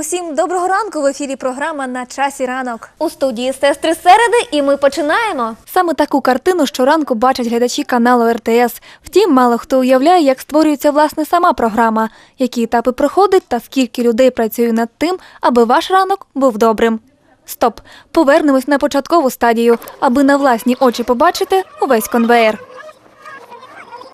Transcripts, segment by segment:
Усім доброго ранку в ефірі програма на часі ранок. У студії сестри середи, і ми починаємо. Саме таку картину щоранку бачать глядачі каналу РТС. Втім, мало хто уявляє, як створюється власне сама програма, які етапи проходить та скільки людей працює над тим, аби ваш ранок був добрим. Стоп, повернемось на початкову стадію, аби на власні очі побачити увесь конвеєр.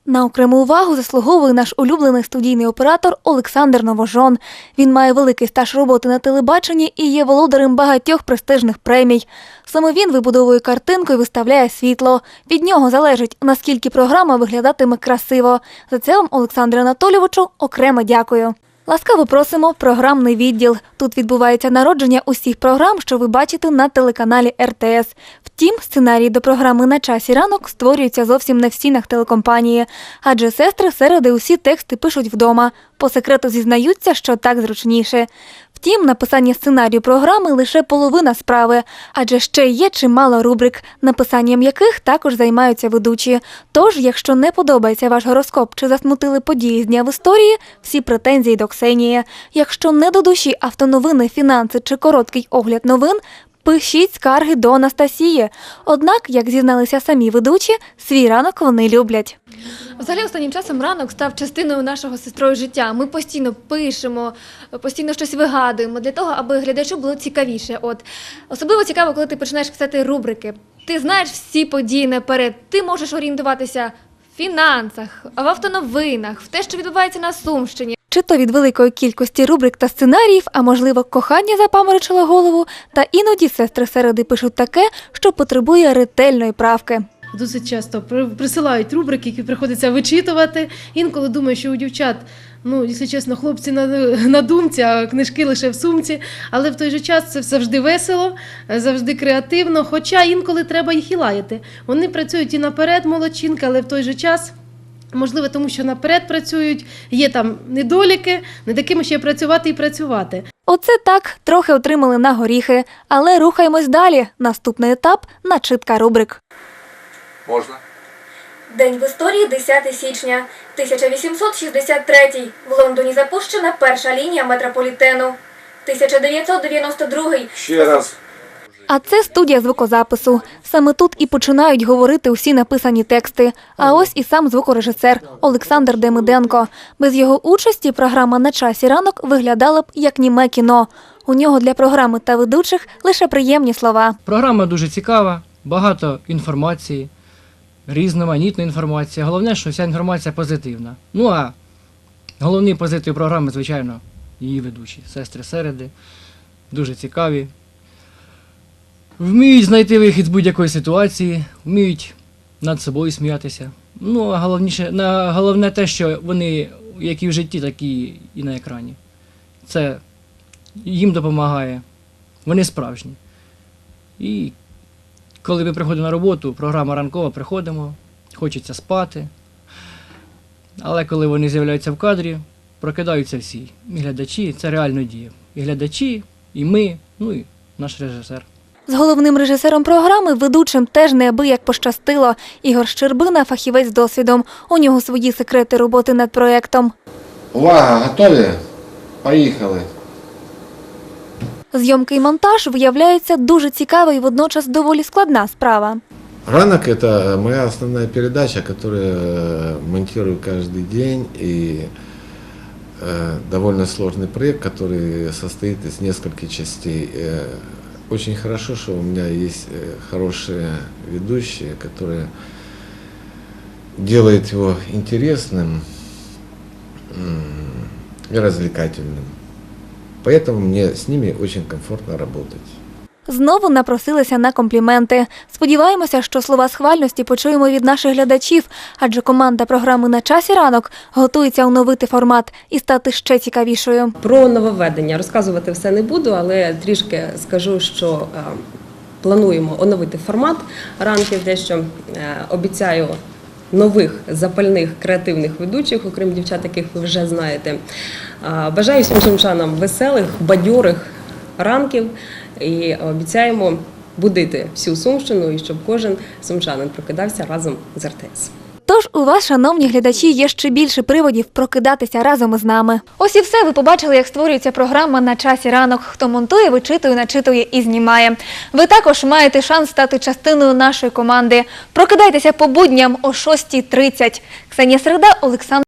На окрему увагу заслуговує наш улюблений студійний оператор Олександр Новожон. Він має великий стаж роботи на телебаченні і є володарем багатьох престижних премій. Саме він вибудовує картинку і виставляє світло. Від нього залежить, наскільки програма виглядатиме красиво. За це вам, Олександру Анатолійовичу, окремо дякую. Ласкаво просимо програмний відділ. Тут відбувається народження усіх програм, що ви бачите на телеканалі РТС. Втім, сценарії до програми на часі ранок створюються зовсім не в стінах телекомпанії, адже сестри середи усі тексти пишуть вдома. По секрету зізнаються, що так зручніше. Втім, написання сценарію програми лише половина справи, адже ще є чимало рубрик, написанням яких також займаються ведучі. Тож, якщо не подобається ваш гороскоп чи засмутили події з дня в історії, всі претензії до Ксенії. Якщо не до душі автоновини, фінанси чи короткий огляд новин. Пишіть скарги до Анастасії. Однак, як зізналися самі ведучі, свій ранок вони люблять. Взагалі, останнім часом ранок став частиною нашого сестрою життя. Ми постійно пишемо, постійно щось вигадуємо для того, аби глядачу було цікавіше. От особливо цікаво, коли ти починаєш писати рубрики. Ти знаєш всі події наперед. Ти можеш орієнтуватися в фінансах, в автоновинах, в те, що відбувається на Сумщині. Чи то від великої кількості рубрик та сценаріїв, а можливо, кохання запаморочило голову, та іноді сестри середи пишуть таке, що потребує ретельної правки. Досить часто присилають рубрики, які приходиться вичитувати. Інколи думаю, що у дівчат, ну, якщо чесно, хлопці на, на думці, а книжки лише в сумці. Але в той же час це завжди весело, завжди креативно. Хоча інколи треба їх і лаяти. Вони працюють і наперед, молодчинка, але в той же час. Можливо, тому що наперед працюють, є там недоліки, над якими ще працювати і працювати. Оце так, трохи отримали на горіхи, але рухаємось далі. Наступний етап начитка рубрик. Можна? День в історії 10 січня 1863. В Лондоні запущена перша лінія метрополітену. 1992. Ще раз. А це студія звукозапису. Саме тут і починають говорити усі написані тексти. А ось і сам звукорежисер Олександр Демиденко. Без його участі програма на часі ранок виглядала б як німе кіно. У нього для програми та ведучих лише приємні слова. Програма дуже цікава, багато інформації, різноманітна інформація. Головне, що вся інформація позитивна. Ну а головний позитив програми, звичайно, її ведучі, сестри середи, дуже цікаві. Вміють знайти вихід з будь-якої ситуації, вміють над собою сміятися. Ну, а головніше, на, головне те, що вони як і в житті, так і, і на екрані. Це їм допомагає. Вони справжні. І коли ми приходимо на роботу, програма ранкова, приходимо, хочеться спати. Але коли вони з'являються в кадрі, прокидаються всі. І глядачі, це реально діє. І глядачі, і ми, ну і наш режисер. З головним режисером програми, ведучим теж неабияк пощастило. Ігор Щербина – фахівець з досвідом. У нього свої секрети роботи над проектом. Увага, готові? Поїхали. Зйомки і монтаж виявляється дуже цікава і водночас доволі складна справа. Ранок – это моя основная передача, которую э, монтирую каждый день. И э, довольно сложный проект, который состоит из нескольких частей. Очень хорошо, что у меня есть э, хорошие ведущие, которые делают его интересным и развлекательным. Поэтому мне с ними очень комфортно работать. Знову напросилися на компліменти. Сподіваємося, що слова схвальності почуємо від наших глядачів, адже команда програми на часі ранок готується оновити формат і стати ще цікавішою. Про нововведення розказувати все не буду, але трішки скажу, що е, плануємо оновити формат ранків, дещо е, обіцяю нових запальних креативних ведучих, окрім дівчат, яких ви вже знаєте. Е, Бажаю всім сумчанам веселих, бадьорих ранків і обіцяємо будити всю Сумщину і щоб кожен сумчанин прокидався разом з РТС. Тож у вас, шановні глядачі, є ще більше приводів прокидатися разом із нами. Ось і все. Ви побачили, як створюється програма на часі ранок. Хто монтує, вичитує, начитує і знімає. Ви також маєте шанс стати частиною нашої команди. Прокидайтеся по будням о 6.30. Ксенія Середа, Олександр.